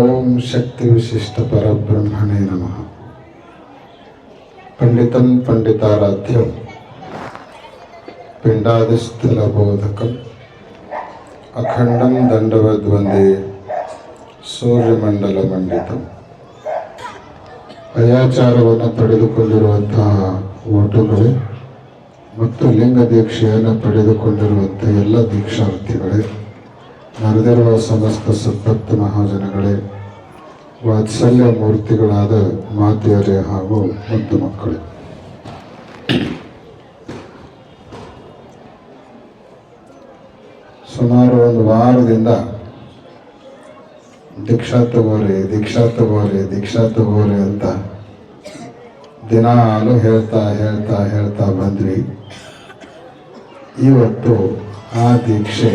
ಓಂ ಶಕ್ತಿ ವಿಶಿಷ್ಟ ಪರಬ್ರಹ್ಮಣೇ ನಮಃ. ಪಂಡಿತಂ ಪಂಡಿತಾರಾಧ್ಯ ಪಿಂಡಾದಿಸ್ಥಲ ಬೋಧಕಂ ಅಖಂಡಂ ದಂಡವದ್ವಂದೇ ಸೂರ್ಯಮಂಡಲ ಮಂಡಿತಂ. ಅಯಾಚಾರವನ್ನು ಪಡೆದುಕೊಂಡಿರುವಂತಹ ಓಟುಗಳೇ ಮತ್ತು ಲಿಂಗ ದೀಕ್ಷೆಯನ್ನು ಪಡೆದುಕೊಂಡಿರುವಂಥ ಎಲ್ಲ ದೀಕ್ಷಾರ್ಥಿಗಳೇ ನಡೆದಿರುವ ಸಮಸ್ತ ಸದ್ಭಕ್ತ ಮಹಾಜನಗಳೇ, ವಾತ್ಸಲ್ಯ ಮೂರ್ತಿಗಳಾದ ಮಾತೆಯರೇ ಹಾಗೂ ಮುದ್ದು ಮಕ್ಕಳೇ. ಸುಮಾರು ಒಂದು ವಾರದಿಂದ ದೀಕ್ಷಾ ತಗೋರಿ ದೀಕ್ಷಾ ತಗೋರಿ ದೀಕ್ಷಾ ತಗೋರಿ ಅಂತ ದಿನಾಲು ಹೇಳ್ತಾ ಹೇಳ್ತಾ ಹೇಳ್ತಾ ಬಂದ್ವಿ. ಇವತ್ತು ಆ ದೀಕ್ಷೆ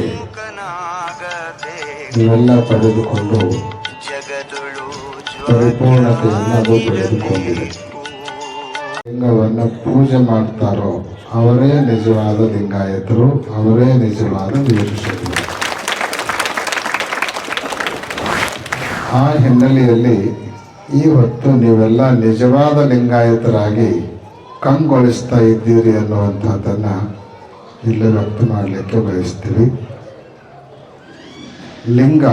ನೀವೆಲ್ಲ ಪಡೆದುಕೊಂಡು ಪರಿಪೂರ್ಣತೆಯನ್ನು ಪಡೆದುಕೊಂಡಿದೆ ಲಿಂಗವನ್ನು ಪೂಜೆ ಮಾಡ್ತಾರೋ ಅವರೇ ನಿಜವಾದ ಲಿಂಗಾಯತರು ಅವರೇ ನಿಜವಾದ ವೀರಶೈವರು ಆ ಹಿನ್ನೆಲೆಯಲ್ಲಿ ಈ ಹೊತ್ತು ನೀವೆಲ್ಲ ನಿಜವಾದ ಲಿಂಗಾಯತರಾಗಿ ಕಂಗೊಳಿಸ್ತಾ ಇದ್ದೀರಿ ಅನ್ನುವಂಥದ್ದನ್ನು ಇಲ್ಲಿ ವ್ಯಕ್ತ ಮಾಡಲಿಕ್ಕೆ ಬಯಸ್ತೀವಿ. ಲಿಂಗ.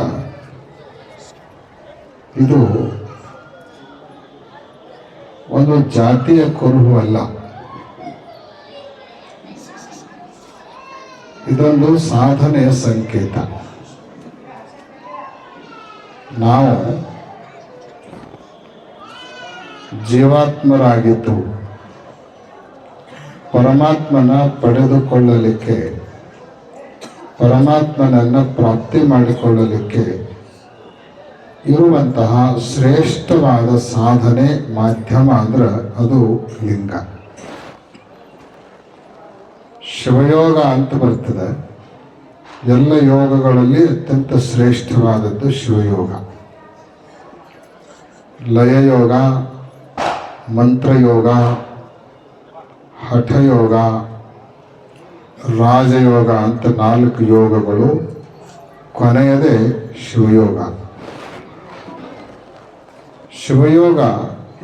ಇದು ಒಂದು ಜಾತಿಯ ಕುರುಹು ಅಲ್ಲ. ಇದೊಂದು ಸಾಧನೆಯ ಸಂಕೇತ. ನಾವು ಜೀವಾತ್ಮರಾಗಿದ್ದು ಪರಮಾತ್ಮನ ಪಡೆದುಕೊಳ್ಳಲಿಕ್ಕೆ ಪರಮಾತ್ಮನನ್ನು ಪ್ರಾಪ್ತಿ ಮಾಡಿಕೊಳ್ಳಲಿಕ್ಕೆ ಇರುವಂತಹ ಶ್ರೇಷ್ಠವಾದ ಸಾಧನೆ ಮಾಧ್ಯಮ ಅಂದ್ರೆ ಅದು ಲಿಂಗ. ಶಿವಯೋಗ ಅಂತ ಬರ್ತದೆ. ಎಲ್ಲ ಯೋಗಗಳಲ್ಲಿ ಅತ್ಯಂತ ಶ್ರೇಷ್ಠವಾದದ್ದು ಶಿವಯೋಗ. ಲಯಯೋಗ, ಮಂತ್ರಯೋಗ, ಹಠಯೋಗ ರಾಜಯೋಗ ಅಂತ ನಾಲ್ಕು ಯೋಗಗಳು, ಕೊನೆಯದೇ ಶಿವಯೋಗ. ಶಿವಯೋಗ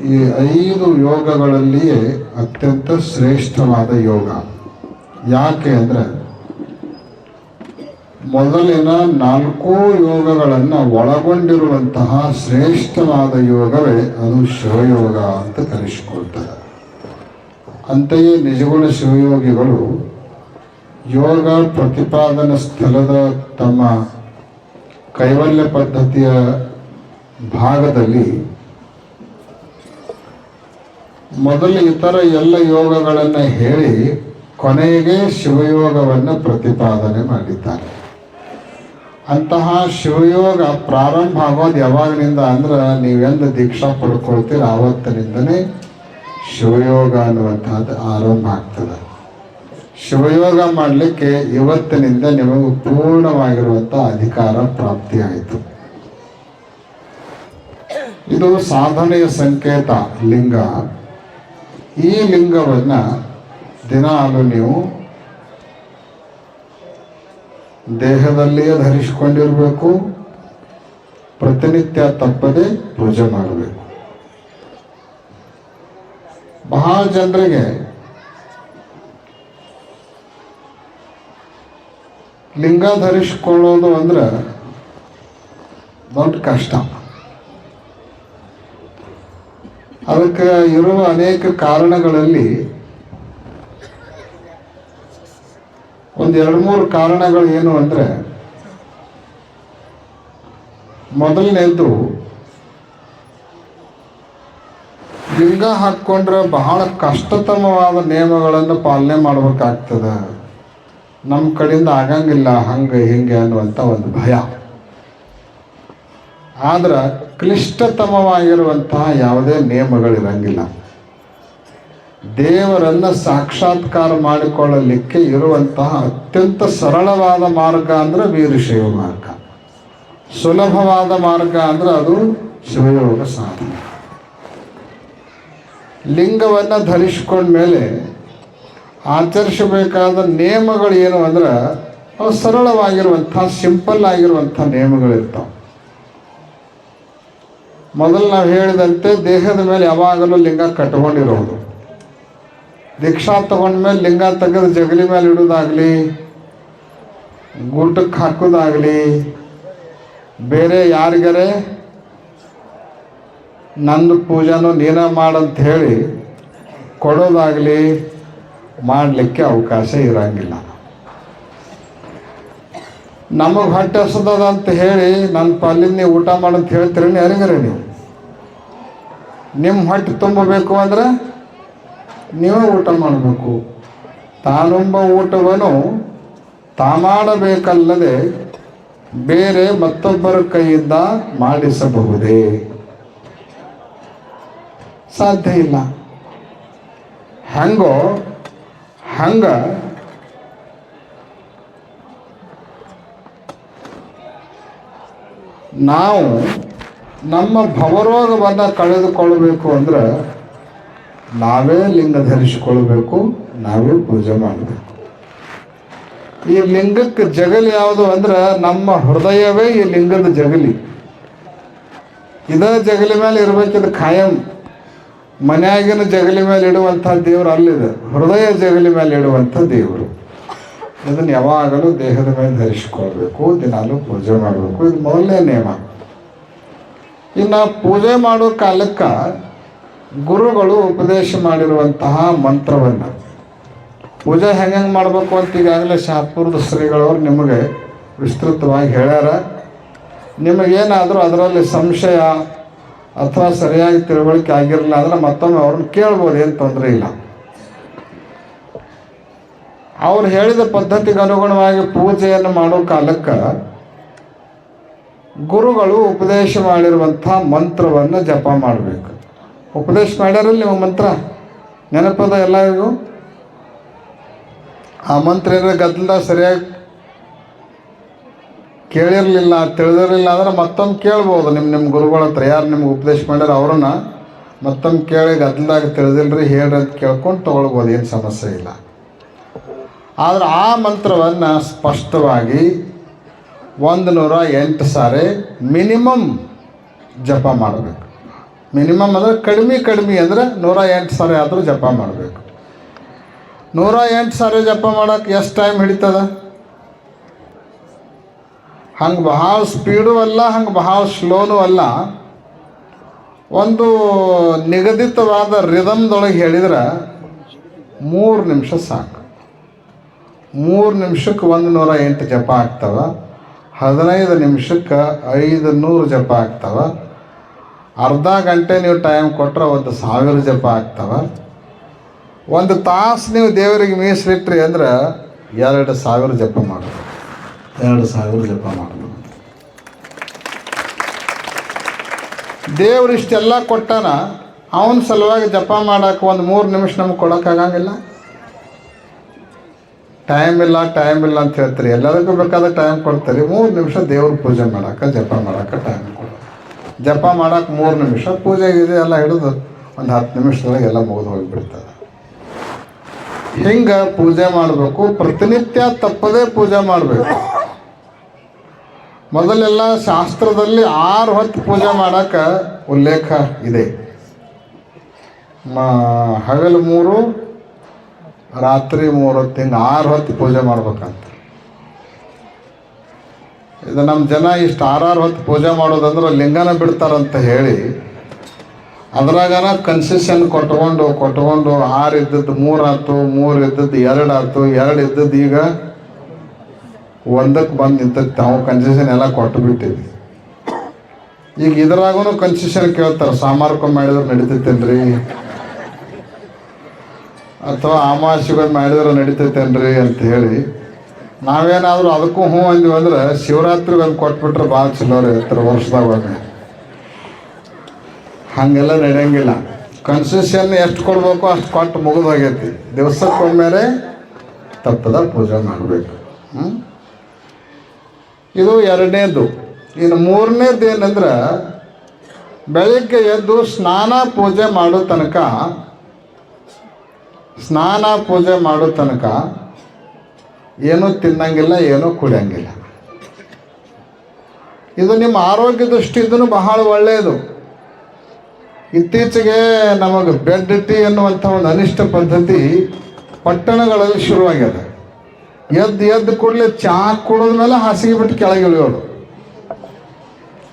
ಈ ಐದು ಯೋಗಗಳಲ್ಲಿಯೇ ಅತ್ಯಂತ ಶ್ರೇಷ್ಠವಾದ ಯೋಗ. ಯಾಕೆ ಅಂದರೆ, ಮೊದಲಿನ ನಾಲ್ಕು ಯೋಗಗಳನ್ನು ಒಳಗೊಂಡಿರುವಂತಹ ಶ್ರೇಷ್ಠವಾದ ಯೋಗವೇ ಅದು ಶಿವಯೋಗ ಅಂತ ಕರೆಸಿಕೊಳ್ತಾರೆ. ಅಂತೆಯೇ ನಿಜಗುಣ ಶಿವಯೋಗಿಗಳು ಯೋಗ ಪ್ರತಿಪಾದನ ಸ್ಥಳದ ತಮ್ಮ ಕೈವಲ್ಯ ಪದ್ಧತಿಯ ಭಾಗದಲ್ಲಿ ಮೊದಲು ಇತರ ಎಲ್ಲ ಯೋಗಗಳನ್ನು ಹೇಳಿ ಕೊನೆಗೆ ಶಿವಯೋಗವನ್ನು ಪ್ರತಿಪಾದನೆ ಮಾಡಿದ್ದಾರೆ. ಅಂತಹ ಶಿವಯೋಗ ಪ್ರಾರಂಭ ಆಗೋದು ಯಾವಾಗಿನಿಂದ ಅಂದ್ರೆ ನೀವೆಂದು ದೀಕ್ಷಾ ಪಡ್ಕೊಳ್ತೀರ ಆವತ್ತಿನಿಂದನೇ ಶಿವಯೋಗ ಅನ್ನುವಂಥದ್ದು ಆರಂಭ ಆಗ್ತದೆ. ಶಿವಯೋಗ ಮಾಡಲಿಕ್ಕೆ ಇವತ್ತಿನಿಂದ ನಿಮಗೆ ಪೂರ್ಣವಾಗಿರುವಂಥ ಅಧಿಕಾರ ಪ್ರಾಪ್ತಿಯಾಯಿತು. ಇದು ಸಾಧನೆಯ ಸಂಕೇತ ಲಿಂಗ. ಈ ಲಿಂಗವನ್ನು ದಿನಾಲು ನೀವು ದೇಹದಲ್ಲಿಯೇ ಧರಿಸಿಕೊಂಡಿರಬೇಕು, ಪ್ರತಿನಿತ್ಯ ತಪ್ಪದೆ ಪೂಜೆ ಮಾಡಬೇಕು. ಬಹಳ ಜನರಿಗೆ ಲಿಂಗ ಧರಿಸ್ಕೊಳ್ಳೋದು ಅಂದ್ರೆ ದೊಡ್ಡ ಕಷ್ಟ. ಅದಕ್ಕೆ ಇರುವ ಅನೇಕ ಕಾರಣಗಳಲ್ಲಿ ಒಂದು ಎರಡು ಮೂರು ಕಾರಣಗಳು ಏನು ಅಂದರೆ ಮೊದಲನೇದು ಲಿಂಗ ಹಾಕ್ಕೊಂಡ್ರೆ ಬಹಳ ಕಷ್ಟತಮವಾದ ನಿಯಮಗಳನ್ನು ಪಾಲನೆ ಮಾಡ್ಬೇಕಾಗ್ತದೆ. ನಮ್ಮ ಕಡೆಯಿಂದ ಆಗಂಗಿಲ್ಲ, ಹಂಗೆ ಹಿಂಗೆ ಅನ್ನುವಂಥ ಒಂದು ಭಯ. ಆದ್ರೆ ಕ್ಲಿಷ್ಟತಮವಾಗಿರುವಂತಹ ಯಾವುದೇ ನಿಯಮಗಳಿರಂಗಿಲ್ಲ. ದೇವರನ್ನ ಸಾಕ್ಷಾತ್ಕಾರ ಮಾಡಿಕೊಳ್ಳಲಿಕ್ಕೆ ಇರುವಂತಹ ಅತ್ಯಂತ ಸರಳವಾದ ಮಾರ್ಗ ಅಂದ್ರೆ ವೀರಶೈವ ಮಾರ್ಗ. ಸುಲಭವಾದ ಮಾರ್ಗ ಅಂದ್ರೆ ಅದು ಶಿವಯೋಗ ಸಾಧನೆ. ಲಿಂಗವನ್ನು ಧರಿಸಿಕೊಂಡ್ಮೇಲೆ ಆಚರಿಸಬೇಕಾದ ನಿಯಮಗಳು ಏನು ಅಂದ್ರೆ ಅವು ಸರಳವಾಗಿರುವಂಥ, ಸಿಂಪಲ್ ಆಗಿರುವಂಥ ನಿಯಮಗಳಿರ್ತಾವೆ. ಮೊದಲು ನಾವು ಹೇಳಿದಂತೆ ದೇಹದ ಮೇಲೆ ಯಾವಾಗಲೂ ಲಿಂಗ ಕಟ್ಕೊಂಡಿರೋದು ದೀಕ್ಷಾ ತಗೊಂಡ್ಮೇಲೆ ಲಿಂಗ ತೆಗೆದು ಜಗಲಿ ಮೇಲೆ ಇಡೋದಾಗಲಿ ಗುಂಟಕ್ಕೆ ಹಾಕೋದಾಗಲಿ ಬೇರೆ ಯಾರಿಗರೆ ನಂದು ಪೂಜಾನು ನೀನ ಮಾಡಂತ ಹೇಳಿ ಕೊಡೋದಾಗಲಿ ಮಾಡಲಿಕ್ಕೆ ಅವಕಾಶ ಇರಂಗಿಲ್ಲ. ನಮಗೆ ಹೊಟ್ಟೆ ಹಸದದ ಅಂತ ಹೇಳಿ ನನ್ನ ಪಾಲಿನ ನೀವು ಊಟ ಮಾಡಂತ ಹೇಳ್ತೀರೇನು ಯಾರಿಗಾರ ನೀವು. ನಿಮ್ಮ ಹೊಟ್ಟೆ ತುಂಬಬೇಕು ಅಂದ್ರೆ ನೀವೇ ಊಟ ಮಾಡಬೇಕು. ತಾನುಂಬ ಊಟವನ್ನು ತಾ ಮಾಡಬೇಕಲ್ಲದೆ ಬೇರೆ ಮತ್ತೊಬ್ಬರ ಕೈಯಿಂದ ಮಾಡಿಸಬಹುದೇ? ಸಾಧ್ಯ ಇಲ್ಲ. ಹಂಗೋ ಹಂಗ ನಾವು ನಮ್ಮ ಭವರೋಗವನ್ನು ಕಳೆದುಕೊಳ್ಳಬೇಕು ಅಂದ್ರೆ ನಾವೇ ಲಿಂಗ ಧರಿಸಿಕೊಳ್ಬೇಕು ನಾವೇ ಪೂಜೆ ಮಾಡಬೇಕು. ಈ ಲಿಂಗಕ್ಕೆ ಜಗಲಿ ಯಾವುದು ಅಂದ್ರೆ ನಮ್ಮ ಹೃದಯವೇ ಈ ಲಿಂಗದ ಜಗಲಿ. ಇದ ಜಗಲಿ ಮೇಲೆ ಇರ್ಬೇಕಿದು ಖಾಯಂ. ಮನ್ಯಾಗಿನ ಜಗಲಿ ಮೇಲೆ ಇಡುವಂಥ ದೇವರು ಅಲ್ಲಿದೆ. ಹೃದಯ ಜಗಲಿ ಮೇಲೆ ಇಡುವಂಥ ದೇವರು. ಇದನ್ನು ಯಾವಾಗಲೂ ದೇಹದ ಮೇಲೆ ಧರಿಸಿಕೊಳ್ಬೇಕು, ದಿನಾಲು ಪೂಜೆ ಮಾಡಬೇಕು. ಇದು ಮೊದಲನೇ ನಿಯಮ. ಇನ್ನು ಪೂಜೆ ಮಾಡೋ ಕಾಲಕ್ಕೆ ಗುರುಗಳು ಉಪದೇಶ ಮಾಡಿರುವಂತಹ ಮಂತ್ರವನ್ನು. ಪೂಜೆ ಹೆಂಗೆ ಹೆಂಗೆ ಮಾಡಬೇಕು ಅಂತ ಈಗಾಗಲೇ ಶಾಪುರದ ಶ್ರೀಗಳವರು ನಿಮಗೆ ವಿಸ್ತೃತವಾಗಿ ಹೇಳ್ಯಾರ. ನಿಮಗೇನಾದರೂ ಅದರಲ್ಲಿ ಸಂಶಯ ಅಥವಾ ಸರಿಯಾಗಿ ತಿಳುವಳಿಕೆ ಆಗಿರಲಿಲ್ಲ ಅಂದ್ರೆ ಮತ್ತೊಮ್ಮೆ ಅವ್ರನ್ನ ಕೇಳ್ಬೋದು, ಏನು ತೊಂದರೆ ಇಲ್ಲ. ಅವ್ರು ಹೇಳಿದ ಪದ್ಧತಿಗೆ ಅನುಗುಣವಾಗಿ ಪೂಜೆಯನ್ನು ಮಾಡೋ ಕಾಲಕ್ಕೆ ಗುರುಗಳು ಉಪದೇಶ ಮಾಡಿರುವಂಥ ಮಂತ್ರವನ್ನು ಜಪ ಮಾಡಬೇಕು. ಉಪದೇಶ ಮಾಡ್ಯಾರಲ್ಲ ನೀವು ಮಂತ್ರ? ನೆನಪದ ಎಲ್ಲರಿಗೂ? ಆ ಮಂತ್ರ ಏನಾರ ಗದ್ದಲ ಸರಿಯಾಗಿ ಕೇಳಿರಲಿಲ್ಲ, ತಿಳಿದಿರಲಿಲ್ಲ ಅಂದ್ರೆ ಮತ್ತೊಮ್ಮೆ ಕೇಳ್ಬೋದು. ನಿಮ್ಮ ನಿಮ್ಮ ಗುರುಗಳ ಹತ್ರ ಯಾರು ನಿಮ್ಗೆ ಉಪದೇಶ ಮಾಡ್ಯಾರ ಅವ್ರನ್ನ ಮತ್ತೊಮ್ಮೆ ಕೇಳಿ ಗದ್ದಲ್ದಾಗ ತಿಳಿದಿಲ್ರಿ ಹೇಳ್ರಿ ಅಂತ ಕೇಳ್ಕೊಂಡು ತೊಗೊಳ್ಬೋದು, ಏನು ಸಮಸ್ಯೆ ಇಲ್ಲ. ಆದ್ರೆ ಆ ಮಂತ್ರವನ್ನು ಸ್ಪಷ್ಟವಾಗಿ ಒಂದು ನೂರ ಎಂಟು ಸಾರಿ ಮಿನಿಮಮ್ ಜಪ ಮಾಡಬೇಕು. ಮಿನಿಮಮ್ ಅಂದರೆ ಕಡಿಮೆ ಕಡಿಮೆ ಅಂದರೆ ನೂರ ಎಂಟು ಸಾರಿ ಆದರೂ ಜಪ ಮಾಡಬೇಕು. ನೂರ ಎಂಟು ಸಾರಿ ಜಪ ಮಾಡೋಕೆ ಎಷ್ಟು ಟೈಮ್ ಹಿಡಿತದ? ಹಂಗೆ ಬಹಳ ಸ್ಪೀಡು ಅಲ್ಲ, ಹಂಗೆ ಬಹಳ ಸ್ಲೋನೂ ಅಲ್ಲ. ಒಂದು ನಿಗದಿತವಾದ ರಿದಮ್ದೊಳಗೆ ಹೇಳಿದ್ರೆ ಮೂರು ನಿಮಿಷ ಸಾಕು. ಮೂರು ನಿಮಿಷಕ್ಕೆ ಒಂದು ನೂರ ಎಂಟು ಜಪ ಆಗ್ತವೆ, ಹದಿನೈದು ನಿಮಿಷಕ್ಕೆ ಐದು ನೂರು ಜಪ ಆಗ್ತವ, ಅರ್ಧ ಗಂಟೆ ನೀವು ಟೈಮ್ ಕೊಟ್ಟರೆ ಒಂದು ಸಾವಿರ ಜಪ ಆಗ್ತವೆ. ಒಂದು ತಾಸು ನೀವು ದೇವರಿಗೆ ಮೀಸಲಿಟ್ರಿ ಅಂದ್ರೆ ಎರಡು ಸಾವಿರ ಜಪ ಮಾಡಬೇಕು ಎರಡು ಸಾವಿರ ಜಪ ಮಾಡಬೇಕು ದೇವ್ರು ಇಷ್ಟೆಲ್ಲ ಕೊಟ್ಟಾನ, ಅವನ ಸಲುವಾಗಿ ಜಪ ಮಾಡೋಕೆ ಒಂದು ಮೂರು ನಿಮಿಷ ನಮ್ಗೆ ಕೊಡೋಕ್ಕಾಗಂಗಿಲ್ಲ ಟೈಮ್ ಇಲ್ಲ ಟೈಮ್ ಇಲ್ಲ ಅಂತ ಹೇಳ್ತೀರಿ. ಎಲ್ಲದಕ್ಕೂ ಬೇಕಾದ ಟೈಮ್ ಕೊಡ್ತೀರಿ. ಮೂರು ನಿಮಿಷ ದೇವ್ರ ಪೂಜೆ ಮಾಡೋಕೆ ಜಪ ಮಾಡೋಕೆ ಟೈಮ್ ಕೊಡ. ಜಪ ಮಾಡೋಕೆ ಮೂರು ನಿಮಿಷ, ಪೂಜೆ ಗೀಜೆ ಎಲ್ಲ ಹಿಡಿದು ಒಂದು ಹತ್ತು ನಿಮಿಷದೊಳಗೆ ಎಲ್ಲ ಮುಗಿದು ಹೋಗಿಬಿಡ್ತದೆ. ಹಿಂಗೆ ಪೂಜೆ ಮಾಡಬೇಕು. ಪ್ರತಿನಿತ್ಯ ತಪ್ಪದೇ ಪೂಜೆ ಮಾಡಬೇಕು. ಮೊದಲೆಲ್ಲ ಶಾಸ್ತ್ರದಲ್ಲಿ ಆರು ಹೊತ್ತು ಪೂಜೆ ಮಾಡೋಕೆ ಉಲ್ಲೇಖ ಇದೆ. ಹಗಲು ಮೂರು, ರಾತ್ರಿ ಮೂರು ಹೊತ್ತು ಹಿಂಗೆ ಆರು ಹೊತ್ತು ಪೂಜೆ ಮಾಡ್ಬೇಕಂತ. ಇದು ನಮ್ಮ ಜನ ಇಷ್ಟು ಆರಾರು ಹೊತ್ತು ಪೂಜೆ ಮಾಡೋದಂದ್ರೆ ಲಿಂಗನ ಬಿಡ್ತಾರಂತ ಹೇಳಿ, ಅದ್ರಾಗನ ಕನ್ಸೆಷನ್ ಕೊಟ್ಕೊಂಡು ಕೊಟ್ಕೊಂಡು ಆರು ಇದ್ದದ್ದು ಮೂರು ಆಯ್ತು ಮೂರು ಇದ್ದದ್ದು ಎರಡು ಆಯ್ತು ಎರಡು ಇದ್ದದ್ದು ಈಗ ಒಂದಕ್ಕೆ ಬಂದು ನಿಂತಕ್ಕೆ ನಾವು ಕನ್ಸೆಷನ್ ಎಲ್ಲ ಕೊಟ್ಟು ಬಿಟ್ಟಿವಿ ಈಗ ಇದ್ರಾಗೂ ಕನ್ಸೆಷನ್ ಕೇಳ್ತಾರೆ, ಸಾಮಾರ್ಕ ಮಾಡಿದ್ರೆ ನಡೀತೈತೇನ್ರಿ? ಅಥವಾ ಅಮಾವಾಸ್ಯೆಗಳು ಮಾಡಿದ್ರೆ ನಡೀತೈತೇನ್ರಿ ಅಂತ ಹೇಳಿ, ನಾವೇನಾದರೂ ಅದಕ್ಕೂ ಹ್ಞೂ ಅಂದ್ವಿ ಅಂದ್ರೆ ಶಿವರಾತ್ರಿಗೆ ಒಂದು ಕೊಟ್ಬಿಟ್ರೆ ಭಾಳ ಚಲೋ ರೀ ಹತ್ರ ವರ್ಷದಾಗ ಹಾಗೆಲ್ಲ ನಡೆಯಂಗಿಲ್ಲ. ಕನ್ಸೆಷನ್ ಎಷ್ಟು ಕೊಡಬೇಕು ಅಷ್ಟು ಕೊಟ್ಟು ಮುಗಿದು ಹೋಗೈತಿ. ದಿವಸಕ್ಕೊಮ್ಮೆರೆ ತಪ್ಪದ ಪೂಜೆ ಮಾಡಬೇಕು. ಹ್ಞೂ ಇದು ಎರಡನೇದು. ಇನ್ನು ಮೂರನೇದು ಏನಂದ್ರೆ ಬೆಳಗ್ಗೆ ಎದ್ದು ಸ್ನಾನ ಪೂಜೆ ಮಾಡೋ ತನಕ, ಸ್ನಾನ ಪೂಜೆ ಮಾಡೋ ತನಕ ಏನೂ ತಿನ್ನಂಗಿಲ್ಲ, ಏನೂ ಕುಡಿಯಂಗಿಲ್ಲ. ಇದು ನಿಮ್ಮ ಆರೋಗ್ಯ ದೃಷ್ಟಿಯಿಂದನೂ ಬಹಳ ಒಳ್ಳೆಯದು. ಇತ್ತೀಚೆಗೆ ನಮಗೆ ಬೆಡ್ ಟೀ ಅನ್ನುವಂಥ ಒಂದು ಅನಿಷ್ಟ ಪದ್ಧತಿ ಪಟ್ಟಣಗಳಲ್ಲಿ ಶುರುವಾಗ್ಯದ. ಎದ್ದು ಎದ್ದು ಕೂಡಲೇ ಚಾ ಕುಡಿದ್ಮೇಲೆ ಹಾಸಿಗೆ ಬಿಟ್ಟು ಕೆಳಗೆ ಇಳಿಯೋರು.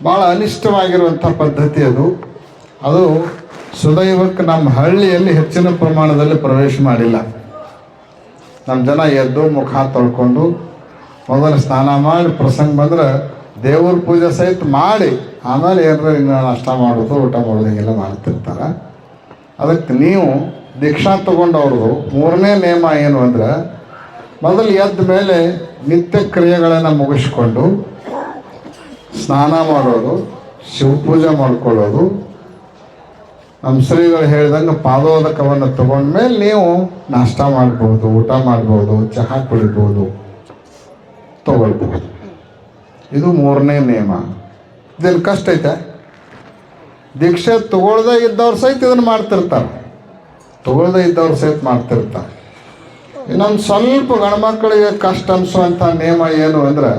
ಭಾಳ ಅನಿಷ್ಟವಾಗಿರುವಂಥ ಪದ್ಧತಿ ಅದು. ಅದು ಸುದೈವಕ್ಕೆ ನಮ್ಮ ಹಳ್ಳಿಯಲ್ಲಿ ಹೆಚ್ಚಿನ ಪ್ರಮಾಣದಲ್ಲಿ ಪ್ರವೇಶ ಮಾಡಿಲ್ಲ. ನಮ್ಮ ಜನ ಎದ್ದು ಮುಖ ತೊಳ್ಕೊಂಡು ಮೊದಲು ಸ್ನಾನ ಮಾಡಿ ಪ್ರಸಂಗ ಬಂದ್ರೆ ದೇವ್ರ ಪೂಜೆ ಸಹಿತ ಮಾಡಿ, ಆಮೇಲೆ ಏನಾರ ಇನ್ನು ನಾಷ್ಟ ಮಾಡೋದು, ಊಟ ಮಾಡೋದು, ಹೀಗೆಲ್ಲ ಮಾಡ್ತಿರ್ತಾರೆ. ಅದಕ್ಕೆ ನೀವು ದೀಕ್ಷಾ ತಗೊಂಡವ್ರದು ಮೂರನೇ ನಿಯಮ ಏನು ಅಂದ್ರೆ ಮೊದಲು ಎದ್ದ ಮೇಲೆ ನಿತ್ಯ ಕ್ರಿಯೆಗಳನ್ನು ಮುಗಿಸ್ಕೊಂಡು ಸ್ನಾನ ಮಾಡೋದು, ಶಿವಪೂಜೆ ಮಾಡ್ಕೊಳ್ಳೋದು. ನಮ್ಮ ಶ್ರೀಗಳು ಹೇಳಿದಂಗೆ ಪಾದೋದಕವನ್ನು ತಗೊಂಡ್ಮೇಲೆ ನೀವು ನಾಷ್ಟ ಮಾಡ್ಬೋದು, ಊಟ ಮಾಡ್ಬೋದು, ಚಹಾ ಕುಡಿಬೋದು, ತಗೊಳ್ಬೋದು. ಇದು ಮೂರನೇ ನಿಯಮ. ಇದೇನು ಕಷ್ಟ ಐತೆ? ದೀಕ್ಷೆ ತಗೊಳ್ದೇ ಇದ್ದವ್ರು ಸಹಿತ ಇದನ್ನು ಮಾಡ್ತಿರ್ತಾರೆ. ತಗೊಳ್ದೇ ಇದ್ದವ್ರು ಸಹಿತ ಮಾಡ್ತಿರ್ತಾರೆ. ಇನ್ನೊಂದು ಸ್ವಲ್ಪ ಗಂಡ್ಮಕ್ಳಿಗೆ ಕಷ್ಟ ಅನಿಸುವಂಥ ನಿಯಮ ಏನು ಅಂದ್ರೆ,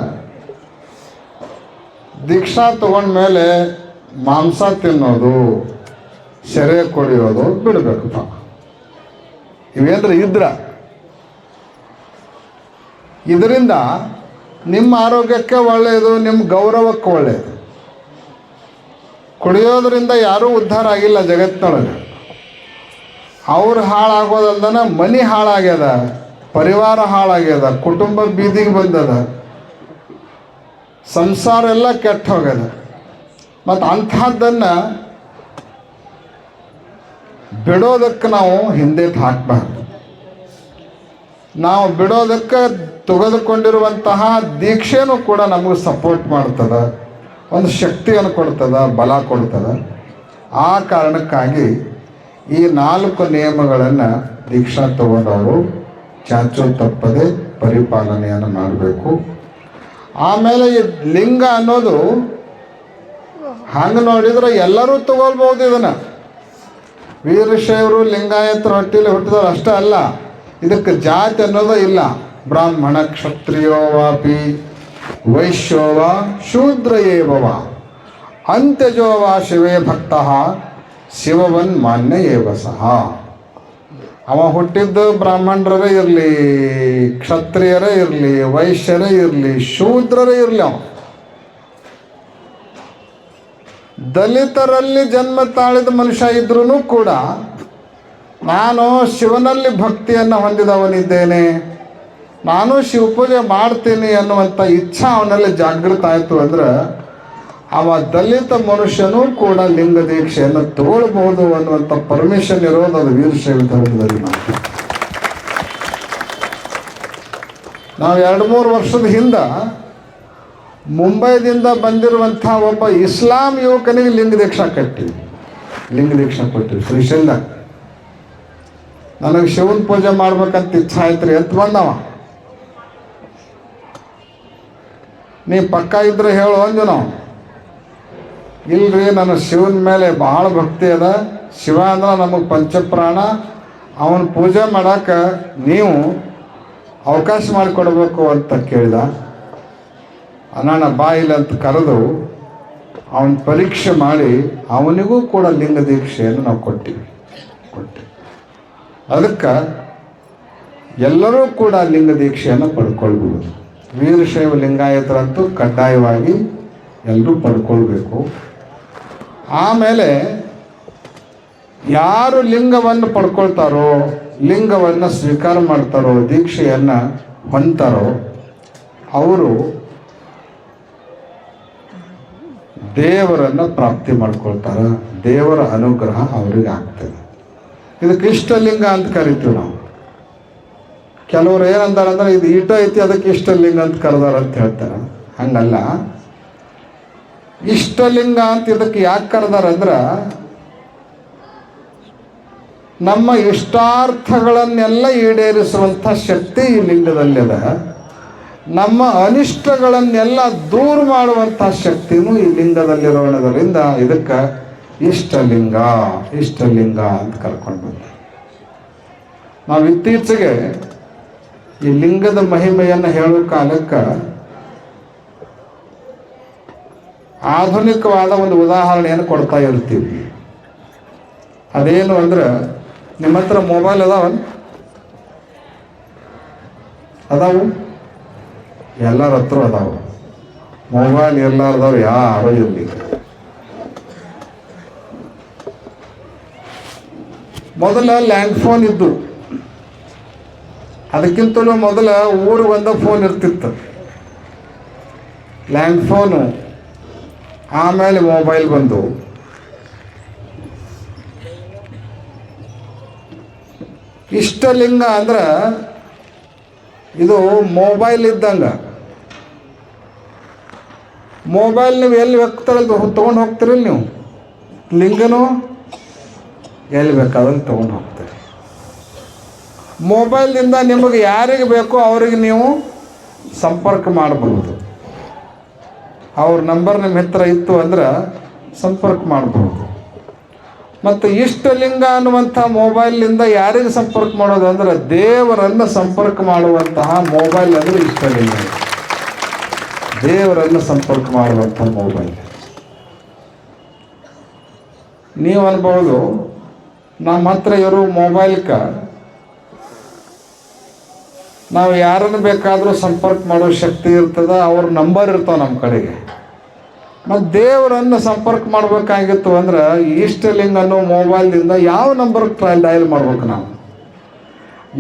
ದೀಕ್ಷಾ ತಗೊಂಡ್ಮೇಲೆ ಮಾಂಸ ತಿನ್ನೋದು, ಸೆರೆ ಕುಡಿಯೋದು ಬಿಡಬೇಕು ಇವೇಂದ್ರೆ ಇದ್ರ? ಇದರಿಂದ ನಿಮ್ಮ ಆರೋಗ್ಯಕ್ಕೆ ಒಳ್ಳೆಯದು ನಿಮ್ಮ ಗೌರವಕ್ಕೆ ಒಳ್ಳೆಯದು ಕುಡಿಯೋದ್ರಿಂದ ಯಾರೂ ಉದ್ಧಾರ ಆಗಿಲ್ಲ ಜಗತ್ತಿನೊಳಗೆ ಅವ್ರು ಹಾಳಾಗೋದಲ್ದನ ಮನೆ ಹಾಳಾಗ್ಯದ, ಪರಿವಾರ ಹಾಳಾಗ್ಯದ, ಕುಟುಂಬ ಬೀದಿಗೆ ಬಂದದ. ಸಂಸಾರ ಎಲ್ಲ ಕೆಟ್ಟ ಹೋಗ್ಯದ. ಮತ್ತು ಅಂಥದ್ದನ್ನು ಬಿಡೋದಕ್ಕೆ ನಾವು ಹಿಂದೆ ಹಾಕಬಾರ್ದು. ನಾವು ಬಿಡೋದಕ್ಕೆ ತೆಗೆದುಕೊಂಡಿರುವಂತಹ ದೀಕ್ಷೆನೂ ಕೂಡ ನಮಗೆ ಸಪೋರ್ಟ್ ಮಾಡ್ತದ, ಒಂದು ಶಕ್ತಿಯನ್ನು ಕೊಡ್ತದ, ಬಲ ಕೊಡ್ತದ. ಆ ಕಾರಣಕ್ಕಾಗಿ ಈ ನಾಲ್ಕು ನಿಯಮಗಳನ್ನು ದೀಕ್ಷಾ ತಗೊಂಡವರು ಚಾಚು ತಪ್ಪದೆ ಪರಿಪಾಲನೆಯನ್ನು ಮಾಡಬೇಕು. ಆಮೇಲೆ ಈ ಲಿಂಗ ಅನ್ನೋದು ಹಂಗೆ ನೋಡಿದ್ರೆ ಎಲ್ಲರೂ ತಗೊಳ್ಬೋದು ಇದನ್ನು. ವೀರಶೈವರು ಲಿಂಗಾಯತರು ಹೊಟ್ಟಿಲಿ ಹುಟ್ಟಿದವರು ಅಷ್ಟೇ ಅಲ್ಲ, ಇದಕ್ಕೆ ಜಾತಿ ಅನ್ನೋದು ಇಲ್ಲ. ಬ್ರಾಹ್ಮಣ ಕ್ಷತ್ರಿಯೋ ವಾಪಿ ವೈಶ್ಯೋವ ಶೂದ್ರಯೇವ ಏವವ ಅಂತ್ಯಜೋವ ಶಿವೇ ಭಕ್ತ. ಶಿವವನ್ ಮಾನ್ಯ ಏವ ಸಹ. ಅವ ಹುಟ್ಟಿದ್ದು ಬ್ರಾಹ್ಮಣರೇ ಇರಲಿ, ಕ್ಷತ್ರಿಯರೇ ಇರಲಿ, ವೈಶ್ಯರೇ ಇರಲಿ, ಶೂದ್ರರೇ ಇರಲಿ ಅವ. ದಲಿತರಲ್ಲಿ ಜನ್ಮ ತಾಳಿದ ಮನುಷ್ಯ ಇದ್ರೂ ಕೂಡ ನಾನು ಶಿವನಲ್ಲಿ ಭಕ್ತಿಯನ್ನು ಹೊಂದಿದವನಿದ್ದೇನೆ. ನಾನು ಶಿವಪೂಜೆ ಮಾಡ್ತೀನಿ ಅನ್ನುವಂಥ ಇಚ್ಛಾ ಅವನಲ್ಲಿ ಜಾಗೃತ ಆಯಿತು ಅಂದ್ರೆ ಅವ ದಲಿತ ಮನುಷ್ಯನೂ ಕೂಡ ಲಿಂಗ ದೀಕ್ಷೆಯನ್ನು ತಗೊಳ್ಬಹುದು ಅನ್ನುವಂಥ ಪರ್ಮಿಷನ್ ಇರೋದು ಅದು ವೀರಶೈವ ಧರ್ಮದಲ್ಲಿ ನಾವು ಎರಡು ಮೂರು ವರ್ಷದ ಹಿಂದೆ ಮುಂಬೈದಿಂದ ಬಂದಿರುವಂಥ ಒಬ್ಬ ಇಸ್ಲಾಂ ಯುವಕನಿಗೆ ಲಿಂಗ ದೀಕ್ಷಾ ಕಟ್ಟಿವಿ ಲಿಂಗ ದೀಕ್ಷಾ ಕೊಟ್ಟಿವಿ ಶ್ರೀಶೈಲ ನನಗೆ ಶಿವನ ಪೂಜೆ ಮಾಡ್ಬೇಕಂತ ಇಚ್ಛಾ ಐತ್ರಿ ಅಂತ ಬಂದವ. ನೀ ಪಕ್ಕ ಇದ್ರೆ ಹೇಳು ಅಂದ್ವಿ ನಾವು. ಇಲ್ರಿ, ನನ್ನ ಶಿವನ ಮೇಲೆ ಭಾಳ ಭಕ್ತಿ ಅದ. ಶಿವ ಅಂದ್ರೆ ನಮಗೆ ಪಂಚಪ್ರಾಣ. ಅವನ ಪೂಜೆ ಮಾಡಕ್ಕೆ ನೀವು ಅವಕಾಶ ಮಾಡಿಕೊಡ್ಬೇಕು ಅಂತ ಕೇಳಿದ. ಅನಣ ಬಾಯಿಲ್ ಅಂತ ಕರೆದು ಅವನ ಪರೀಕ್ಷೆ ಮಾಡಿ ಅವನಿಗೂ ಕೂಡ ಲಿಂಗ ದೀಕ್ಷೆಯನ್ನು ನಾವು ಕೊಟ್ಟಿವಿ. ಕೊಟ್ಟಿವಿ. ಅದಕ್ಕೆ ಎಲ್ಲರೂ ಕೂಡ ಲಿಂಗ ದೀಕ್ಷೆಯನ್ನು ಪಡ್ಕೊಳ್ಬೋದು ವೀರಶೈವ ಲಿಂಗಾಯತರಂತೂ ಕಡ್ಡಾಯವಾಗಿ ಎಲ್ಲರೂ ಪಡ್ಕೊಳ್ಬೇಕು. ಆಮೇಲೆ ಯಾರು ಲಿಂಗವನ್ನು ಪಡ್ಕೊಳ್ತಾರೋ, ಲಿಂಗವನ್ನು ಸ್ವೀಕಾರ ಮಾಡ್ತಾರೋ, ದೀಕ್ಷೆಯನ್ನು ಹೊಂತಾರೋ ಅವರು ದೇವರನ್ನು ಪ್ರಾಪ್ತಿ ಮಾಡ್ಕೊಳ್ತಾರ, ದೇವರ ಅನುಗ್ರಹ ಅವರಿಗೆ ಆಗ್ತದೆ. ಇದಕ್ಕೆ ಇಷ್ಟಲಿಂಗ ಅಂತ ಕರಿತೀವಿ ನಾವು. ಕೆಲವರು ಏನಂತಾರೆ ಅಂದ್ರೆ ಇದು ಈಟ ಐತಿ, ಅದಕ್ಕೆ ಇಷ್ಟಲಿಂಗ ಅಂತ ಕರೆದಾರ ಅಂತ ಹೇಳ್ತಾರೆ. ಹಂಗಲ್ಲ. ಇಷ್ಟಲಿಂಗ ಅಂತ ಇದಕ್ಕೆ ಯಾಕೆ ಕರೆದಾರಂದ್ರ ನಮ್ಮ ಇಷ್ಟಾರ್ಥಗಳನ್ನೆಲ್ಲ ಈಡೇರಿಸುವಂಥ ಶಕ್ತಿ ಈ ಲಿಂಗದಲ್ಲಿದೆ ನಮ್ಮ ಅನಿಷ್ಟಗಳನ್ನೆಲ್ಲ ದೂರ ಮಾಡುವಂಥ ಶಕ್ತಿನೂ ಈ ಲಿಂಗದಲ್ಲಿರೋಣದರಿಂದ ಇದಕ್ಕೆ ಇಷ್ಟಲಿಂಗ ಇಷ್ಟಲಿಂಗ ಅಂತ ಕರ್ಕೊಂಡು ಬಂದ ನಾವು ಇತ್ತೀಚೆಗೆ ಈ ಲಿಂಗದ ಮಹಿಮೆಯನ್ನು ಹೇಳೋ ಕಾಲಕ್ಕೆ ಆಧುನಿಕವಾದ ಒಂದು ಉದಾಹರಣೆಯನ್ನು ಕೊಡ್ತಾ ಇರ್ತೀವಿ. ಅದೇನು ಅಂದ್ರೆ, ನಿಮ್ಮ ಹತ್ರ ಮೊಬೈಲ್ ಅದಾವ? ಅದಾವು? ಎಲ್ಲರ ಹತ್ರ ಅದಾವ. ಮೊಬೈಲ್ ಎಲ್ಲಾರ್ದವ್ರು ಯಾರು ಇರಲಿ ಮೊದಲ ಲ್ಯಾಂಡ್ ಫೋನ್ ಇದ್ದು. ಅದಕ್ಕಿಂತಲೂ ಮೊದಲ ಊರಿಗೆ ಒಂದ ಫೋನ್ ಇರ್ತಿತ್ತು. ಲ್ಯಾಂಡ್ ಫೋನು ಆಮೇಲೆ ಮೊಬೈಲ್ ಬಂತು ಇಷ್ಟಲಿಂಗ ಅಂದ್ರೆ ಇದು ಮೊಬೈಲ್ ಇದ್ದಂಗ. ಮೊಬೈಲ್ ನೀವು ಎಲ್ಲಿ ವ್ಯಕ್ತರಲ್ಲಿ ತೊಗೊಂಡು ಹೋಗ್ತೀರಿ ನೀವು? ಲಿಂಗನು? ಎಲ್ಲಿ ಬೇಕಾದಲ್ಲಿ ತೊಗೊಂಡು ಹೋಗ್ತೀರಿ. ಮೊಬೈಲ್ದಿಂದ ನಿಮಗೆ ಯಾರಿಗೆ ಬೇಕೋ ಅವರಿಗೆ ನೀವು ಸಂಪರ್ಕ ಮಾಡಬಹುದು ಅವ್ರ ನಂಬರ್ ನಿಮ್ಮ ಹತ್ರ ಇತ್ತು ಅಂದ್ರೆ ಸಂಪರ್ಕ ಮಾಡಬಹುದು ಮತ್ತು ಇಷ್ಟಲಿಂಗ ಅನ್ನುವಂಥ ಮೊಬೈಲ್ನಿಂದ ಯಾರಿಗೆ ಸಂಪರ್ಕ ಮಾಡೋದು ಅಂದ್ರೆ ದೇವರನ್ನು ಸಂಪರ್ಕ ಮಾಡುವಂತಹ ಮೊಬೈಲ್ ಅಂದರೆ ಇಷ್ಟಲಿಂಗ ದೇವರನ್ನು ಸಂಪರ್ಕ ಮಾಡುವಂಥ ಮೊಬೈಲ್ ನೀವು ಅನ್ಬೋದು ನಮ್ಮ ಹತ್ರ ಇರೋ ಮೊಬೈಲ್ಕ ನಾವು ಯಾರನ್ನು ಬೇಕಾದರೂ ಸಂಪರ್ಕ ಮಾಡೋ ಶಕ್ತಿ ಇರ್ತದೆ, ಅವ್ರ ನಂಬರ್ ಇರ್ತಾವೆ ನಮ್ಮ ಕಡೆಗೆ. ಮತ್ತು ದೇವರನ್ನು ಸಂಪರ್ಕ ಮಾಡಬೇಕಾಗಿತ್ತು ಅಂದ್ರೆ ಈಸ್ಟಲಿಂಗ್ ಅನ್ನೋ ಮೊಬೈಲ್ದಿಂದ ಯಾವ ನಂಬರ್ ಡಯಲ್ ಮಾಡ್ಬೇಕು ನಾವು?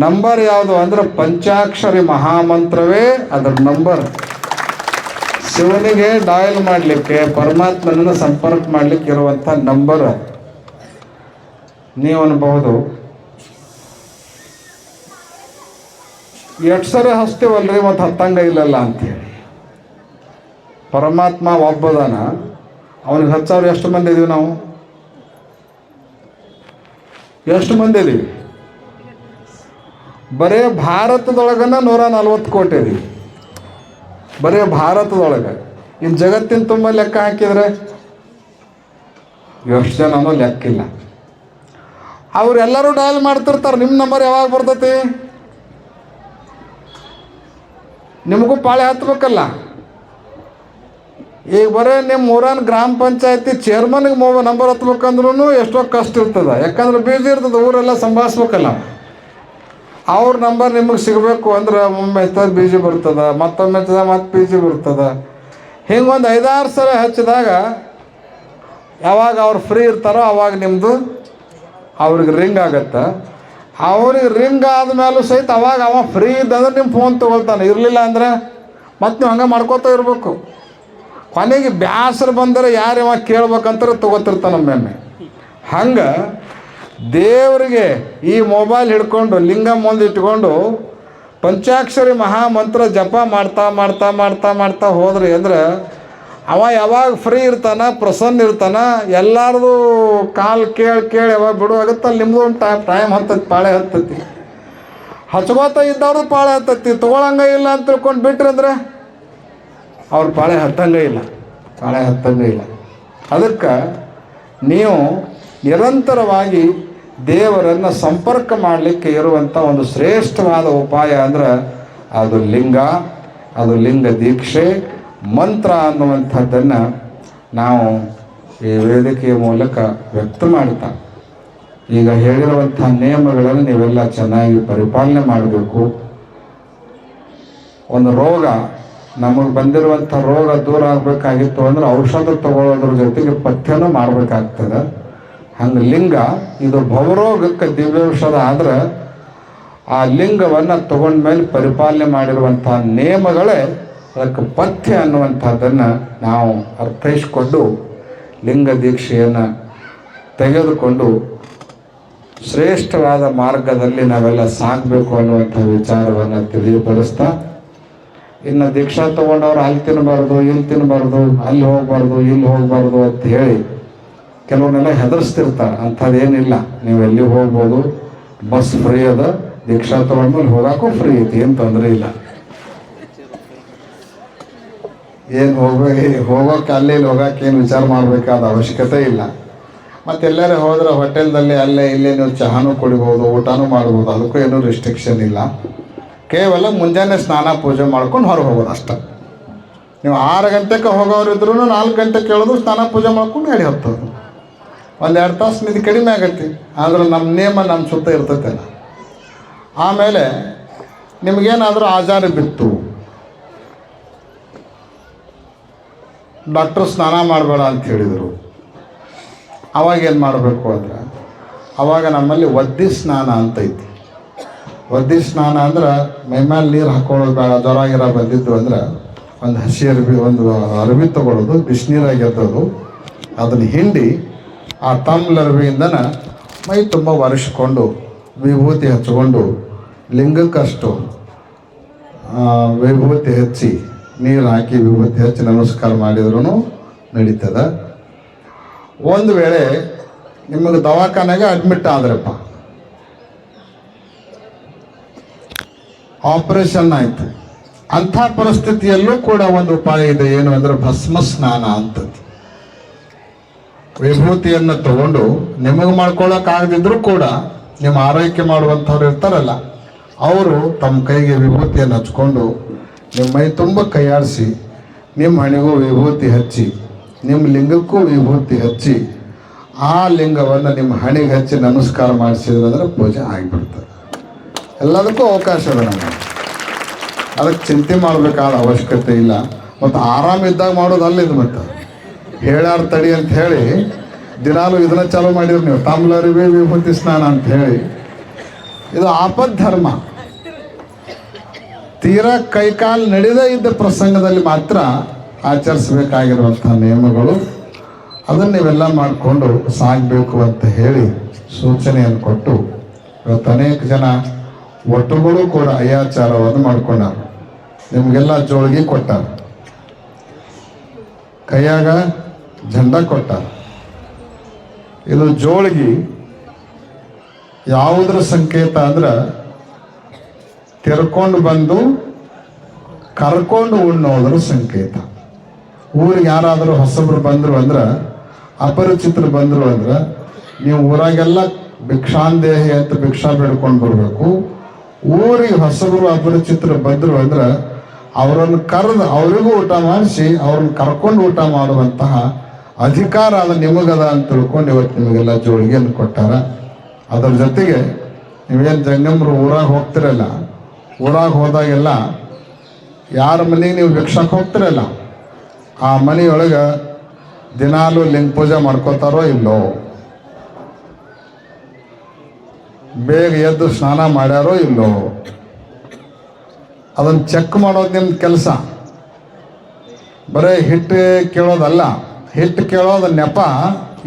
ನಂಬರ್ ಯಾವುದು ಅಂದ್ರೆ ಪಂಚಾಕ್ಷರಿ ಮಹಾಮಂತ್ರವೇ ಅದರ ನಂಬರ್ ಶಿವನಿಗೆ ಡಯಲ್ ಮಾಡಲಿಕ್ಕೆ, ಪರಮಾತ್ಮನನ್ನು ಸಂಪರ್ಕ ಮಾಡಲಿಕ್ಕೆ ಇರುವಂಥ ನಂಬರ್ ನೀವು ಅನ್ಬಹುದು ಎಷ್ಟು ಸರಿ ಹಚ್ತೀವಲ್ರಿ, ಮತ್ತು ಹತ್ತಂಗ ಇಲ್ಲಲ್ಲ ಅಂತೇಳಿ. ಪರಮಾತ್ಮ ಒಬ್ಬದಾನ, ಅವನಿಗೆ ಹಚ್ಚವ್ರು ಎಷ್ಟು ಮಂದಿ ಇದೀವಿ ನಾವು? ಎಷ್ಟು ಮಂದಿ ಇದೀವಿ? ಬರೇ ಭಾರತದೊಳಗನ ನೂರ ನಲ್ವತ್ತು ಕೋಟಿ ಇದೀವಿ. ಬರೇ ಭಾರತದೊಳಗೆ. ಇನ್ನು ಜಗತ್ತಿನ ತುಂಬ ಲೆಕ್ಕ ಹಾಕಿದ್ರೆ ಎಷ್ಟು ಜನನೂ ಲೆಕ್ಕಿಲ್ಲ. ಅವರೆಲ್ಲರೂ ಡಯಲ್ ಮಾಡ್ತಿರ್ತಾರೆ ನಿಮ್ಮ ನಂಬರ್ ಯಾವಾಗ ಬರ್ತೈತಿ? ನಿಮಗೂ ಪಾಳೆ ಹತ್ಬೇಕಲ್ಲ? ಈಗ ಬರೀ ನಿಮ್ಮ ಊರನ್ ಗ್ರಾಮ ಪಂಚಾಯತಿ ಚೇರ್ಮನ್ಗೆ ಮೊಬೈಲ್ ನಂಬರ್ ಹತ್ಬೇಕಂದ್ರೂ ಎಷ್ಟೋ ಕಷ್ಟ ಇರ್ತದೆ. ಯಾಕಂದ್ರೆ ಬೀಜಿ ಇರ್ತದೆ, ಊರೆಲ್ಲ ಸಂಭಾಳಿಸ್ಬೇಕಲ್ಲ. ಅವ್ರ ನಂಬರ್ ನಿಮಗೆ ಸಿಗಬೇಕು ಅಂದ್ರೆ ಒಮ್ಮೆ ಹಚ್ಚದ ಬಿ ಜಿ ಬರ್ತದೆ, ಮತ್ತೊಮ್ಮೆ ಹಚ್ಚದ ಮತ್ತೆ ಬಿ ಜಿ ಬರ್ತದೆ ಹಿಂಗೊಂದು ಐದಾರು ಸಲ ಹಚ್ಚಿದಾಗ ಯಾವಾಗ ಅವ್ರು ಫ್ರೀ ಇರ್ತಾರೋ ಅವಾಗ ನಿಮ್ಮದು ಅವ್ರಿಗೆ ರಿಂಗ್ ಆಗತ್ತೆ. ಅವ್ರಿಗೆ ರಿಂಗ್ ಆದ್ಮೇಲೂ ಸಹಿತ ಅವಾಗ ಅವ ಫ್ರೀ ಇದ್ದಂದ್ರೆ ನಿಮ್ಮ ಫೋನ್ ತೊಗೊಳ್ತಾನೆ. ಇರಲಿಲ್ಲ ಅಂದ್ರೆ ಮತ್ತೆ ನೀವು ಹಂಗೆ ಮಾಡ್ಕೋತಾ ಇರಬೇಕು. ಕೊನೆಗೆ ಬ್ಯಾಸರ ಬಂದರೆ ಯಾರು ಯಾವಾಗ ಕೇಳ್ಬೇಕಂತಾರೆ ತೊಗೋತಿರ್ತಾನೆ ಒಮ್ಮೆಮ್ಮೆ. ಹಂಗೆ ದೇವರಿಗೆ ಈ ಮೊಬೈಲ್ ಹಿಡ್ಕೊಂಡು ಲಿಂಗ ಮುಂದೆ ಇಟ್ಕೊಂಡು, ಪಂಚಾಕ್ಷರಿ ಮಹಾಮಂತ್ರ ಜಪ ಮಾಡ್ತಾ ಮಾಡ್ತಾ ಮಾಡ್ತಾ ಮಾಡ್ತಾ ಹೋದ್ರೆ ಅಂದ್ರೆ ಅವ ಯಾವಾಗ ಫ್ರೀ ಇರ್ತಾನ, ಪ್ರಸನ್ನ ಇರ್ತಾನ, ಎಲ್ಲಾರ್ದು ಕಾಲು ಕೇಳಿ ಕೇಳಿ ಯಾವಾಗ ಬಿಡು ಅಲ್ಲಿ ನಿಮ್ದು ಒಂದು ಟೈಮ್ ಟೈಮ್ ಹತ್ತೈತಿ, ಪಾಳೆ ಹತ್ತೈತಿ. ಹಚ್ಕೋತ ಇದ್ದವ್ರು ಪಾಳೆ ಹತ್ತೈತಿ, ತೊಗೊಳಂಗ ಇಲ್ಲ ಅಂತ ತಿಳ್ಕೊಂಡು ಬಿಟ್ರಿ ಅಂದ್ರೆ ಅವ್ರ ಪಾಳೆ ಹತ್ತಂಗೆ ಇಲ್ಲ. ಪಾಳೆ ಹತ್ತಂಗೆ ಇಲ್ಲ. ಅದಕ್ಕೆ ನೀವು ನಿರಂತರವಾಗಿ ದೇವರನ್ನು ಸಂಪರ್ಕ ಮಾಡಲಿಕ್ಕೆ ಇರುವಂಥ ಒಂದು ಶ್ರೇಷ್ಠವಾದ ಉಪಾಯ ಅಂದ್ರೆ ಅದು ಲಿಂಗ ಅದು ಲಿಂಗ ದೀಕ್ಷೆ ಮಂತ್ರ ಅನ್ನುವಂಥದ್ದನ್ನು ನಾವು ಈ ವೇದಿಕೆಯ ಮೂಲಕ ವ್ಯಕ್ತ ಮಾಡ್ತಾ ಈಗ ಹೇಳಿರುವಂಥ ನಿಯಮಗಳನ್ನು ನೀವೆಲ್ಲ ಚೆನ್ನಾಗಿ ಪರಿಪಾಲನೆ ಮಾಡಬೇಕು. ಒಂದು ರೋಗ, ನಮಗೆ ಬಂದಿರುವಂಥ ರೋಗ ದೂರ ಆಗಬೇಕಾಗಿತ್ತು ಅಂದ್ರೆ ಔಷಧ ತಗೊಳ್ಳೋದ್ರ ಜೊತೆಗೆ ಪಥ್ಯನೂ ಮಾಡಬೇಕಾಗ್ತದೆ. ಹಂಗೆ ಲಿಂಗ, ಇದು ಭವರೋಗಕ್ಕೆ ದಿವ್ಯೌಷಧ ಆದ್ರೆ ಆ ಲಿಂಗವನ್ನು ತಗೊಂಡ್ಮೇಲೆ ಪರಿಪಾಲನೆ ಮಾಡಿರುವಂಥ ನಿಯಮಗಳೇ ಅದಕ್ಕೆ ಪಥ್ಯ ಅನ್ನುವಂಥದ್ದನ್ನು ನಾವು ಅರ್ಥೈಸಿಕೊಂಡು ಲಿಂಗ ದೀಕ್ಷೆಯನ್ನು ತೆಗೆದುಕೊಂಡು ಶ್ರೇಷ್ಠವಾದ ಮಾರ್ಗದಲ್ಲಿ ನಾವೆಲ್ಲ ಸಾಗಬೇಕು ಅನ್ನುವಂಥ ವಿಚಾರವನ್ನು ತಿಳಿಯಪಡಿಸ್ತಾ, ಇನ್ನು ದೀಕ್ಷಾ ತಗೊಂಡವ್ರು ಅಲ್ಲಿ ತಿನ್ನಬಾರ್ದು ಇಲ್ಲಿ ತಿನ್ನಬಾರ್ದು ಅಲ್ಲಿ ಹೋಗಬಾರ್ದು, ಇಲ್ಲಿ ಹೋಗಬಾರ್ದು ಅಂತ ಹೇಳಿ ಕೆಲವನ್ನೆಲ್ಲ ಹೆದರ್ಸ್ತಿರ್ತಾರೆ. ಅಂಥದ್ದೇನಿಲ್ಲ. ನೀವು ಎಲ್ಲಿ ಹೋಗ್ಬೋದು? ಬಸ್ ಫ್ರೀ ಅದ. ದೀಕ್ಷಾ ತಗೊಂಡ್ಮೇಲೆ ಹೋಗೋಕ್ಕೂ ಫ್ರೀ ಐತಿ. ಏನು ತೊಂದರೆ ಇಲ್ಲ. ಏನು ಹೋಗೋ ಹೋಗೋಕೆ ಅಲ್ಲಿ ಹೋಗೋಕೆ ಏನು ವಿಚಾರ ಮಾಡಬೇಕಾದ ಅವಶ್ಯಕತೆ ಇಲ್ಲ. ಮತ್ತು ಎಲ್ಲರೂ ಹೋದ್ರೆ ಹೋಟೆಲ್ದಲ್ಲಿ ಅಲ್ಲೇ ಇಲ್ಲೇ ನೀವು ಚಹಾನು ಕುಡಿಬೋದು, ಊಟನೂ ಮಾಡ್ಬೋದು, ಅದಕ್ಕೂ ಏನೂ ರಿಸ್ಟ್ರಿಕ್ಷನ್ ಇಲ್ಲ. ಕೇವಲ ಮುಂಜಾನೆ ಸ್ನಾನ, ಪೂಜೆ ಮಾಡ್ಕೊಂಡು ಹೊರಗೆ ಹೋಗೋದು ಅಷ್ಟೆ. ನೀವು ಆರು ಗಂಟೆಗೆ ಹೋಗೋರು ಇದ್ರೂ ನಾಲ್ಕು ಗಂಟೆ ಕೇಳೋದು, ಸ್ನಾನ, ಪೂಜೆ ಮಾಡ್ಕೊಂಡು ಗಾಡಿ ಹೋಗ್ತದೆ ಒಂದೆರಡು ತಾಸು ನಿಧಿ ಕಡಿಮೆ ಆಗತ್ತೆ, ಆದ್ರೆ ನಮ್ಮ ನಿಯಮ ನಮ್ಮ ಸುತ್ತ ಇರ್ತೈತಲ್ಲ. ಆಮೇಲೆ ನಿಮಗೇನಾದರೂ ಆಜಾರು ಬಿತ್ತು ಡಾಕ್ಟ್ರು ಸ್ನಾನ ಮಾಡಬೇಡ ಅಂತ ಹೇಳಿದರು. ಅವಾಗ ಏನು ಮಾಡಬೇಕು ಅಂದ್ರೆ, ಅವಾಗ ನಮ್ಮಲ್ಲಿ ಒದ್ದಿ ಸ್ನಾನ ಅಂತ ಐತಿ. ಒದ್ದಿ ಸ್ನಾನ ಅಂದ್ರೆ ಮೈಮೇಲೆ ನೀರು ಹಾಕೊಳ್ಳೋದು ಬೇಡ, ಜ್ವರ ಬಂದಿದ್ದು ಅಂದ್ರೆ ಒಂದು ಹಸಿ ಅರಿವಿ ಒಂದು ಅರಿವಿ ತಗೊಳ್ಳೋದು, ಬಿಸಿನೀರಾಗಿ ಎದ್ದೋದು. ಅದನ್ನು ಹಿಂಡಿ ಆ ತಮ್ಲ ಅರಬಿಯಿಂದನ ಮೈ ತುಂಬ ಒರೆಸ್ಕೊಂಡು, ವಿಭೂತಿ ಹಚ್ಕೊಂಡು ಲಿಂಗಕ್ಕಷ್ಟು ವಿಭೂತಿ ಹಚ್ಚಿ ನೀರು ಹಾಕಿ ವಿಭೂತಿ ಹಚ್ಚಿ ನಮಸ್ಕಾರ ಮಾಡಿದ್ರೂ ನಡೀತದ. ಒಂದು ವೇಳೆ ನಿಮಗೆ ದವಾಖಾನೆಗೆ ಅಡ್ಮಿಟ್ ಆದ್ರಪ್ಪ. ಆಪರೇಷನ್ ಆಯ್ತು. ಅಂಥ ಪರಿಸ್ಥಿತಿಯಲ್ಲೂ ಕೂಡ ಒಂದು ಉಪಾಯ ಇದೆ, ಏನು ಅಂದ್ರೆ ಭಸ್ಮ ಸ್ನಾನ ಅಂತದ್ದು. ವಿಭೂತಿಯನ್ನು ತಗೊಂಡು ನಿಮಗೆ ಮಾಡ್ಕೊಳ್ಳೋಕೆ ಆಗದಿದ್ರು ಕೂಡ ನಿಮ್ಮ ಆರೈಕೆ ಮಾಡುವಂಥವ್ರು ಇರ್ತಾರಲ್ಲ, ಅವರು ತಮ್ಮ ಕೈಗೆ ವಿಭೂತಿಯನ್ನು ಹಚ್ಕೊಂಡು ನಿಮ್ಮ ಮೈ ತುಂಬ ಕೈಯಾಡಿಸಿ, ನಿಮ್ಮ ಹಣೆಗೂ ವಿಭೂತಿ ಹಚ್ಚಿ, ನಿಮ್ಮ ಲಿಂಗಕ್ಕೂ ವಿಭೂತಿ ಹಚ್ಚಿ, ಆ ಲಿಂಗವನ್ನು ನಿಮ್ಮ ಹಣೆಗೆ ಹಚ್ಚಿ ನಮಸ್ಕಾರ ಮಾಡಿಸಿದ್ರಂದ್ರೆ ಪೂಜೆ ಆಗಿಬಿಡ್ತದೆ. ಎಲ್ಲದಕ್ಕೂ ಅವಕಾಶ ಇದೆ ನಮಗೆ. ಅದಕ್ಕೆ ಚಿಂತೆ ಮಾಡಬೇಕಾದ ಅವಶ್ಯಕತೆ ಇಲ್ಲ. ಮತ್ತು ಆರಾಮಿದ್ದಾಗ ಮಾಡೋದು ಅಲ್ಲಿದ್ದು ಮತ್ತು. ಹೇಳಾರ ತಡಿ ಅಂತ ಹೇಳಿ, ದಿನಾಲು ಇದನ್ನ ಚಾಲೂ ಮಾಡಿದ್ರು ನೀವು. ತಾಮ್ಲರಿವೆ ವಿಭೂತಿ ಸ್ನಾನ ಅಂತ ಹೇಳಿ. ಇದು ಆಪದ್ ಧರ್ಮ ತೀರಾ ಕೈಕಾಲು ನಡೆದೇ ಇದ್ದ ಪ್ರಸಂಗದಲ್ಲಿ ಮಾತ್ರ ಆಚರಿಸಬೇಕಾಗಿರುವಂಥ ನಿಯಮಗಳು. ಅದನ್ನು ನೀವೆಲ್ಲ ಮಾಡಿಕೊಂಡು ಸಾಗಬೇಕು ಅಂತ ಹೇಳಿ ಸೂಚನೆಯನ್ನು ಕೊಟ್ಟು ಇವತ್ತು ಅನೇಕ ಜನ ಒಟ್ಟುಗಳು ಕೂಡ ಅಯ್ಯಾಚಾರವನ್ನು ಮಾಡ್ಕೊಂಡಾರ. ನಿಮಗೆಲ್ಲ ಜೋಳಿಗೆ ಕೊಟ್ಟಾರ. ಕೈಯಾಗ ಜಂಡ ಕೊಟ್ಟಾರ. ಇದು ಜೋಳಿಗೆ ಯಾವುದರ ಸಂಕೇತ ಅಂದ್ರೆ ತೆರ್ಕೊಂಡು ಬಂದು ಕರ್ಕೊಂಡು ಉಣ್ಣೋದ್ರ ಸಂಕೇತ. ಊರಿಗೆ ಯಾರಾದರೂ ಹೊಸಬ್ರು ಬಂದರು ಅಂದ್ರೆ, ಅಪರಿಚಿತರು ಬಂದರು ಅಂದ್ರೆ, ನೀವು ಊರಾಗೆಲ್ಲ ಭಿಕ್ಷಾಂದೇಹಿ ಅಂತ ಭಿಕ್ಷಾ ಬೇಡ್ಕೊಂಡು ಬರಬೇಕು. ಊರಿಗೆ ಹೊಸಬರು ಅಪರಿಚಿತರು ಬಂದರು ಅಂದ್ರೆ, ಅವರನ್ನು ಕರೆದು ಅವರಿಗೂ ಊಟ ಮಾಡಿಸಿ, ಅವ್ರನ್ನ ಕರ್ಕೊಂಡು ಊಟ ಮಾಡುವಂತಹ ಅಧಿಕಾರ ಅದು ನಿಮಗದ ಅಂತ ತಿಳ್ಕೊಂಡು ಇವತ್ತು ನಿಮಗೆಲ್ಲ ಜೋಳಿಗೆಯನ್ನು ಕೊಟ್ಟಾರ? ಅದ್ರ ಜೊತೆಗೆ ನೀವೇನು ಜಂಗಮರು ಊರಾಗ ಹೋಗ್ತಿರಲ್ಲ ಊರಾಗ ಹೋದಾಗೆಲ್ಲ ಯಾರ ಮನೆಗೆ ನೀವು ಭಿಕ್ಷಕ್ಕೆ ಹೋಗ್ತಿರಲ್ಲ, ಆ ಮನೆಯೊಳಗೆ ದಿನಾಲು ಲಿಂಗ ಪೂಜೆ ಮಾಡ್ಕೋತಾರೋ ಇಲ್ಲೋ? ಬೇಗ ಎದ್ದು ಸ್ನಾನ ಮಾಡ್ಯಾರೋ ಇಲ್ಲೋ? ಅದನ್ನು ಚೆಕ್ ಮಾಡೋದು ನಿಮ್ಮ ಕೆಲಸ. ಬರೀ ಹಿಟ್ಟು ಕೇಳೋದಲ್ಲ ಹಿಟ್ಟು ಕೇಳೋದು ನೆಪ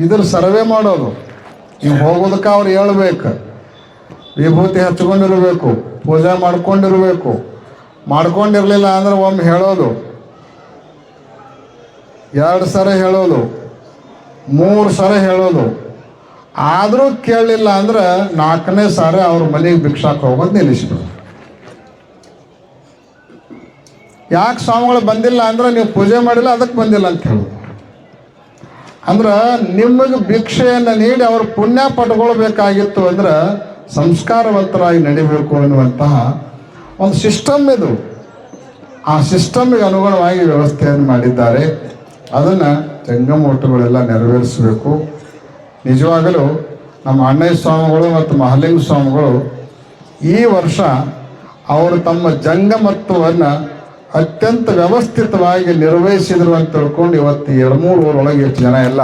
ಇದ್ರ ಸರ್ವೆ ಮಾಡೋದು. ನೀವು ಹೋಗೋದಕ್ಕೆ ಅವ್ರು ಹೇಳ್ಬೇಕು. ವಿಭೂತಿ ಹಚ್ಕೊಂಡಿರ್ಬೇಕು. ಪೂಜೆ ಮಾಡ್ಕೊಂಡಿರಬೇಕು. ಮಾಡ್ಕೊಂಡಿರಲಿಲ್ಲ ಅಂದ್ರೆ ಒಮ್ಮೆ ಹೇಳೋದು. ಎರಡು ಸರ ಹೇಳೋದು. ಮೂರು ಸರ ಹೇಳೋದು. ಆದರೂ ಕೇಳಲಿಲ್ಲ ಅಂದ್ರೆ ನಾಲ್ಕನೇ ಸಾರಿ ಅವ್ರ ಮನೆಗೆ ಭಿಕ್ಷಾಕ್ ಹೋಗೋದು ನಿಲ್ಲಿಸ್ಬಿಡು. ಯಾಕೆ ಸ್ವಾಮಿಗಳು ಬಂದಿಲ್ಲ ಅಂದ್ರೆ ನೀವು ಪೂಜೆ ಮಾಡಿಲ್ಲ ಅದಕ್ಕೆ ಬಂದಿಲ್ಲ ಅಂತ ಹೇಳೋದು ಅಂದ್ರೆ ನಿಮಗೆ ಭಿಕ್ಷೆಯನ್ನು ನೀಡಿ ಅವ್ರ ಪುಣ್ಯ ಪಟ್ಕೊಳ್ಬೇಕಾಗಿತ್ತು ಅಂದ್ರೆ ಸಂಸ್ಕಾರವಂತರಾಗಿ ನಡಿಬೇಕು ಅನ್ನುವಂತಹ ಒಂದು ಸಿಸ್ಟಮ್ ಇದು. ಆ ಸಿಸ್ಟಮ್ಗೆ ಅನುಗುಣವಾಗಿ ವ್ಯವಸ್ಥೆಯನ್ನು ಮಾಡಿದ್ದಾರೆ. ಅದನ್ನು ಜಂಗಮ ಒಟ್ಟುಗಳೆಲ್ಲ ನೆರವೇರಿಸಬೇಕು. ನಿಜವಾಗಲೂ ನಮ್ಮ ಅಣ್ಣಯ್ಯ ಸ್ವಾಮಿಗಳು ಮತ್ತು ಮಹಾಲಿಂಗ ಸ್ವಾಮಿಗಳು ಈ ವರ್ಷ ಅವರು ತಮ್ಮ ಜಂಗಮತ್ವವನ್ನು ಅತ್ಯಂತ ವ್ಯವಸ್ಥಿತವಾಗಿ ನಿರ್ವಹಿಸಿದ್ರು ಅಂತ ತಿಳ್ಕೊಂಡು ಇವತ್ತು ಎರಡು ಮೂರು ಊರೊಳಗೆ ಎಷ್ಟು ಜನ ಎಲ್ಲ